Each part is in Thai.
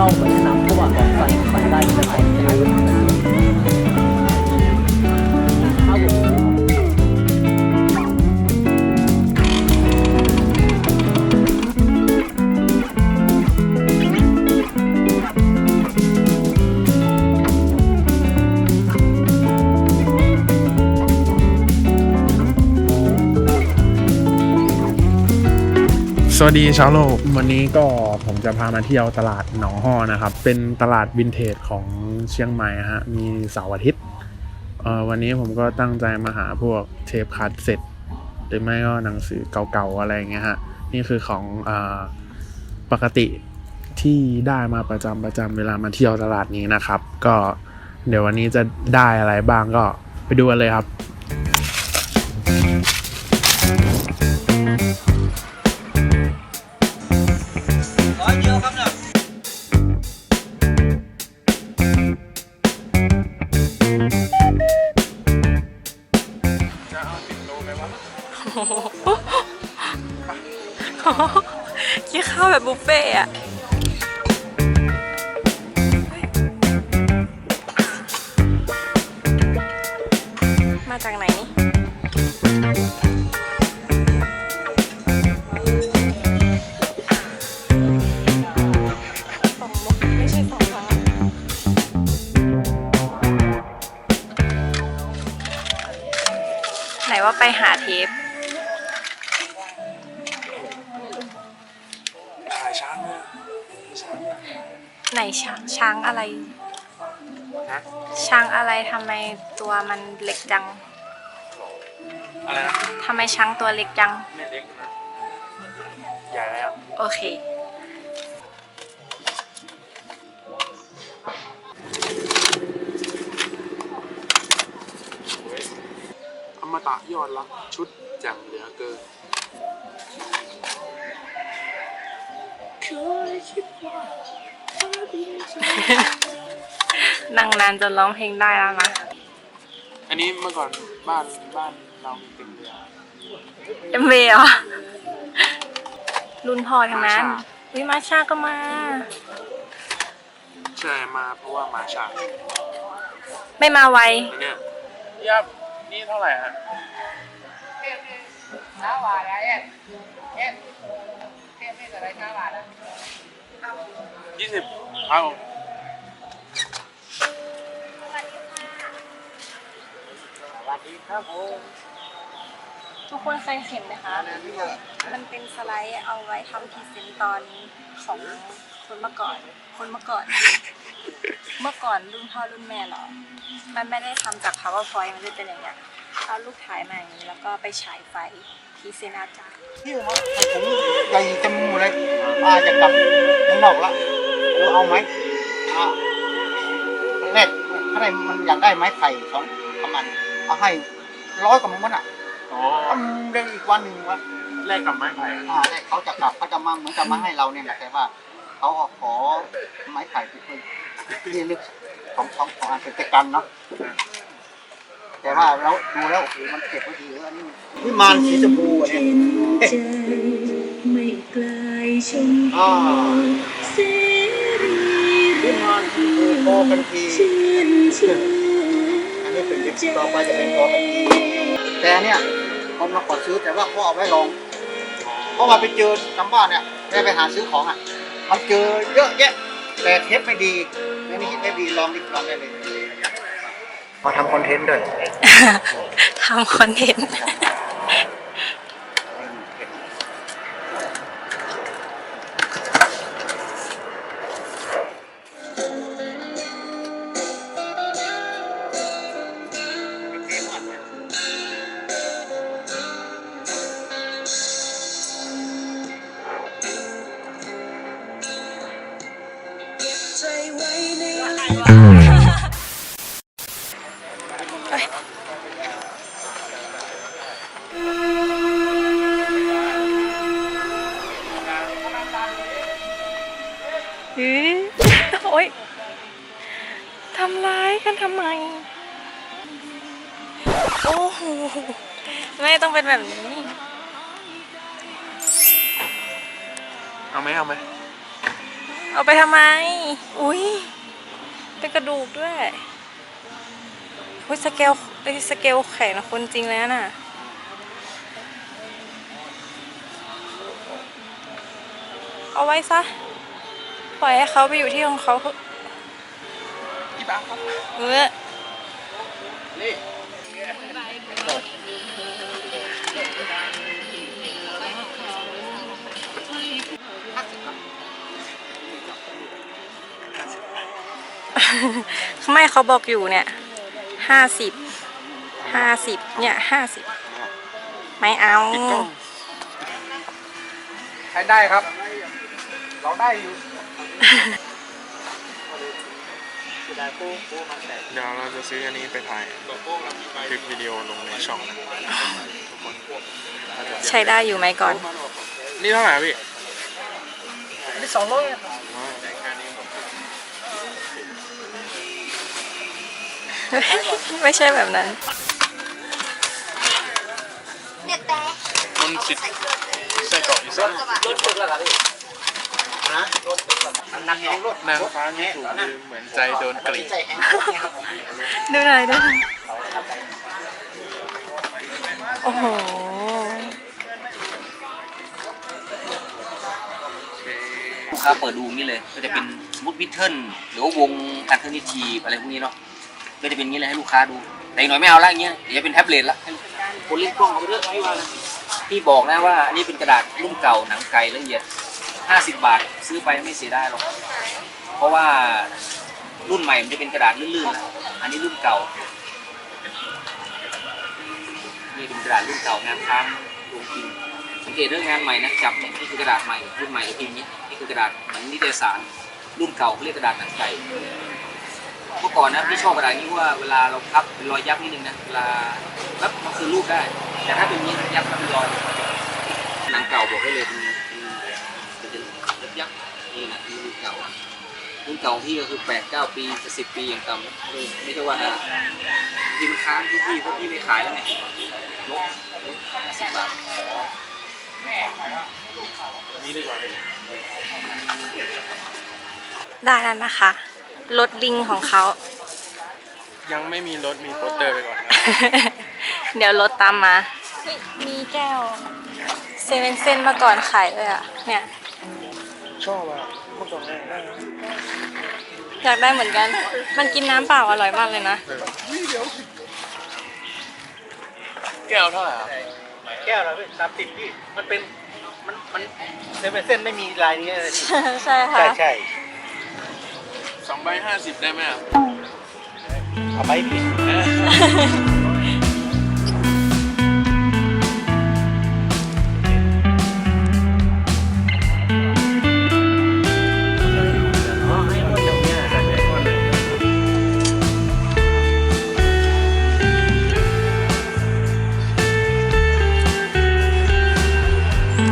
เข้าไปแนะนำเพราะว่าของใส่ใส่ได้จะใส่ได้ค สวัสดีชาวโลก วันนี้ก็ผมจะพามาเที่ยวตลาดหนองฮอนะครับ เป็นตลาดวินเทจของเชียงใหม่ฮะ มีเสาร์อาทิตย์วันนี้ผมก็ตั้งใจมาหาพวกเทปคัดเสร็จ หรือไม่ก็หนังสือเก่าๆอะไรอย่างเงี้ยฮะ นี่คือของอปกติที่ได้มาประจำประจำเวลามาเที่ยวตลาดนี้นะครับ ก็เดี๋ยววันนี้จะได้อะไรบ้างก็ไปดูกันเลยครับ กินข้าวแบบบุฟเฟ่อะ ไหนช้างช้างอะไร ฮะช้างอะไรทำไมตัวมันเล็กจังอะไรนะทำไมช้างตัวเล็กจัง ไม่เล็กนะใหญ่แล้วโอเค อมตะยอดรักชุดจังเหลือเกิน นั่งนานจนร้องเพลงได้แล้วนะอันนี้เมื่อก่อนบ้านบ้านเรามีเต็มเรือเอ็มเวเหรอรุ่นพ่อทั้งนั้นมาชาวิมาชาก็มา ใช่มาเพราะว่ามาช้าไม่มาไวอันเนี้ยยับนี่เท่าไหร่ฮะ ยี่สิบเอาทุกคนเคยเห็นไหมคะ มันเป็นสไลด์เอาไว้ทำพรีเซนต์ตอนของคนเมื่อก่อน คนเมื่อก่อน เมื่อก่อนรุ่นพ่อรุ่นแม่เหรอ มันไม่ได้ทำจาก powerpoint มันจะเป็นอย่างเงี้ยเอาลูกถ่ายมาอย่างนี้แล้วก็ไปฉายไฟ พรีเซนต์อาจารย์ที่ว่าผมใหญ่เต็มหมดเลยอาจะกลับข้างนอกละเราเอาไหมอ่าแรกถ้าได้มันอยากได้ไม้ไผ่สองประมาณเอาให้ร้อยกว่ามันอะอ๋อทำได้อีกวันหนึ่งวะแลกกับไม้ไผ่อ่าแรกเขาจะกลับเขาจะมาเหมือนจะมาให้เราเนี่ยแหละแต่ว่าเขาก็ขอไม้ไผ่ไปเพื่อที่ลึกของของของอันเป็นกันเนาะ แต่ว่าเราดูแล้วโอ้โหมันเก็บไว้ดีแล้วอันนี้นี่มานสีชมพูอันนี้ไม่ไกลชมอ่า เสรีที่มานสีชมพูพอกันทีชื่นชื่นอันนี้เป็นดิบต่อไปจะเป็นตัวเป็นทีแต่เนี่ยคนมาขอซื้อแต่ว่าเขาเอาไว้ลอง เพราะว่าไปเจอตามบ้านเนี่ยแม่ไปหาซื้อของอะ มันเจอเยอะแยะ แต่เทปไม่ดีไม่มีเทปดีลองดิลองได้เลย มาทำคอนเทนต์ด้วยทำคอนเทนต์ใจไว้ใน โอ้โหไม่ต้องเป็นแบบนี้ เอาไหมเอาไหมเอาไปทำไม อุ้ยเป็นกระดูกด้วยอุ้ยสเกลไอ้ยสเกลแข็งนะคนจริงแล้วน่ะ เอาไว้ซะ ปล่อยให้เขาไปอยู่ที่ของเขาเถอะเออนี่ ไม่เขาบอกอยู่เนี่ยห้าสิบห้าสิบเนี่ยห้าสิบไม่เอาใช้ได้ครับ เราได้อยู่ เดี๋ยวเราจะซื้ออันนี้ไปถ่ายคลิปวิดีโอลงในช่องนะทุกคนใช้ได้อยู่ไหมก่อน นี่เท่าไหร่อะพี่ นี่สองร้อย ไม่ใช่แบบนั้นมันสิใส่กรอบอีสานรถฝึกแล้วครับพี่นะรถนั่งแห้งรถนางฟ้าที่ถูเหมือนใจโดนกรีดดูหน่อยดูหน่อยโอ้โหลูกค้าเปิดดูนี้เลย ก็จะเป็นสมมติวิทเทิลหรือว่าวงอัลเทอร์เนทีฟอะไรพวกนี้เนาะ ก็จะเป็นอย่างนี้เลยให้ลูกค้าดู แต่อีกหน่อยไม่เอาละอย่างเงี้ยเดี๋ยวจะเป็นแท็บเล็ตละคนเล่นกล้องเอาไปเลือกไม่ว่านะพี่บอกนะว่าอันนี้เป็นกระดาษรุ่นเก่าหนังไก่ละเอียด 50 บาทซื้อไปไม่เสียไดายหรอกเพราะว่ารุ่นใหม่มันจะเป็นกระดาษลื่นๆนะอันนี้รุ่นเก่านี่เป็นกระดาษรุ่นเก่างานค้างลงพิมพ์สังเกตเรื่องงานใหม่นะจับเนี่ยนี่คือกระดาษใหม่รุ่นใหม่พิมพ์นี้นี่คือกระดาษเหมือนนิตยสารรุ่นเก่าเขาเรียกกระดาษหนังไก่ เมื่อก่อนนะพี่ชอบกระดาษนี้เพราะว่าเวลาเราพับเป็นรอยยับนิดนึงนะเวลาแล้วมันคือรูปได้ แต่ถ้าเป็นนี้ยับแล้วเป็นรอยหนังเก่าบอกได้เลยเป็นเป็นเป็นยับยับนี่นะคือรุ่นเก่ารุ่นเก่าของพี่ก็คือแปดเก้าปีจะสิบปีอย่างต่ำนะไม่ใช่ว่าพิมพ์ค้างที่พี่เพราะพี่ไม่ขายแล้วไงลบสิบบาทนี่ดีกว่าได้แล้วนะคะ รถลิงของเขา ยังไม่มีรถมีโปสเตอร์ไปก่อนครับเดี๋ยวรถตามมาเฮ้ยมีแก้ว เซเว่นเซนมาก่อนขายเลยอะ เนี่ย ชอบอะเมื่อก่อนแรกได้นะอยากได้เหมือนกัน มันกินน้ำเปล่าอร่อยมากเลยนะ แก้วเท่าไหร่ครับแก้วเราพี่สามสิบพี่ มันเป็น มัน มันเซเว่นเส้นไม่มีลายนี้เลยพี่ใช่ค่ะ ใช่ใช่ สองใบห้าสิบได้ไหมครับเอาไปพี่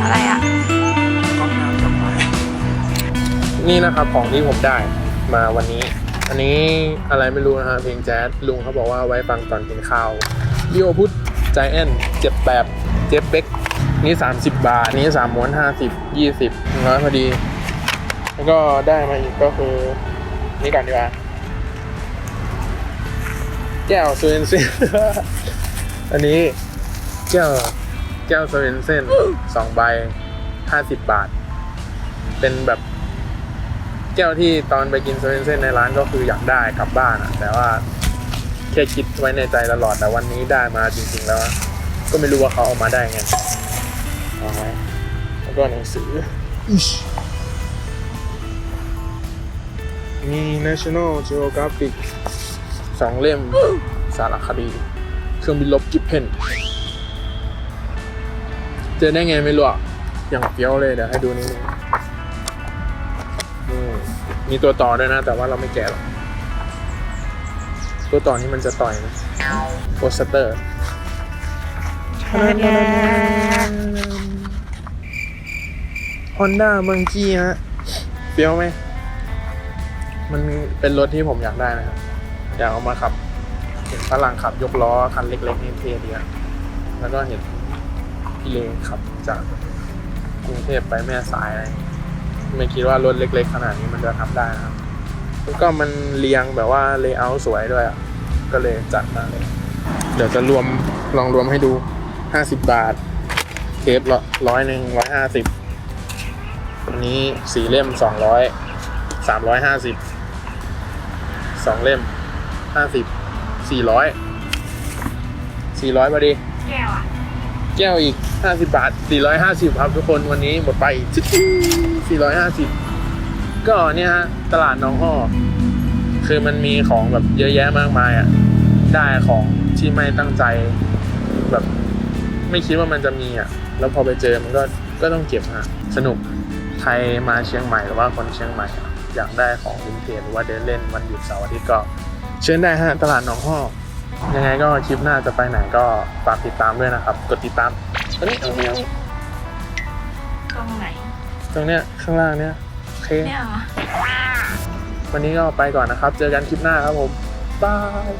อะไรอะ นี่นะครับของที่ผมได้ มาวันนี้ อันนี้อะไรไม่รู้นะฮะเพลงแจ๊สลุงเขาบอกว่าไว้ฟังตอนกินข้าวลิโอพุทใจแอนเจ็บแบบเจ็บเบ็กนี่ 30 บาท นี่3ม้วน50 20น้อยพอดี แล้วก็ได้มาอีกก็คือ นี่ก่อนดีกว่า แก้วโซเอนเซนอันนี้ แก้วแก้วโซเอนเซนสองใบห้าสิบบาท เป็นแบบ แก้วที่ตอนไปกินโซเอนเซนในร้านก็คืออยากได้กลับบ้านอะแต่ว่าแค่คิดไว้ในใจตลอดแต่วันนี้ได้มาจริง ๆ แล้วก็ไม่รู้ว่าเขาเอามาได้ไงเอาไว้แล้วก็หนังสืออิ๊ชมี National Geographic สองเล่มสารคดี เครื่องบินลบกิฟเพนเจอได้ไงไม่รู้อะอย่างเฟี้ยวเลยเดี๋ยวให้ดูนิดนึงนี่ มีตัวต่อด้วยนะ แต่ว่าเราไม่แกะหรอก ตัวต่อนี้มันจะต่อยนะโปสเตอร์ฮอนด้ามังกี้ฮะเฟี้ยวไหม มันเป็นรถที่ผมอยากได้นะครับ อยากเอามาขับ เห็นฝรั่งขับยกล้อคันเล็กๆนี่เท่ดีอะแล้วก็เห็นพี่เลขับจากกรุงเทพไปแม่สายอะไร ไม่คิดว่ารถเล็ก ๆ ขนาดนี้มันจะทำได้นะครับแล้วก็มันเรียงแบบว่าเลเยอร์สวยด้วยอะก็เลยจัดมาเลย เดี๋ยวจะรวมลองรวมให้ดูห้าสิบบาท เทปละร้อยหนึ่งร้อยห้าสิบอันนี้สี่เล่มสองร้อยสามร้อยห้าสิบสองเล่มห้าสิบสี่ร้อยสี่ร้อยพอดีแก้วอะ แก้วอีก 50 บาท 450 ครับทุกคนวันนี้หมดไป 450 ก็เนี่ยฮะ ตลาดน้องห่อคือมันมีของแบบเยอะแยะมากมายอะ ได้ของที่ไม่ตั้งใจแบบ ไม่คิดว่ามันจะมีอะ แล้วพอไปเจอมันก็ก็ต้องเก็บฮะสนุกใครมาเชียงใหม่หรือว่าคนเชียงใหม่ อยากได้ของวินเทจหรือว่าเดินเล่นวันหยุดเสาร์อาทิตย์ก็ เชิญได้ฮะตลาดหนองห่อ ยังไงก็คลิปหน้าจะไปไหนก็ฝากติดตามด้วยนะครับ กดติดตามตรงนี้ตรงนี้ตรงไหน ตรงเนี้ยข้างล่างเนี้ยโอเคเนี่ยเหรอ วันนี้ก็ไปก่อนนะครับ เจอกันคลิปหน้าครับผมบาย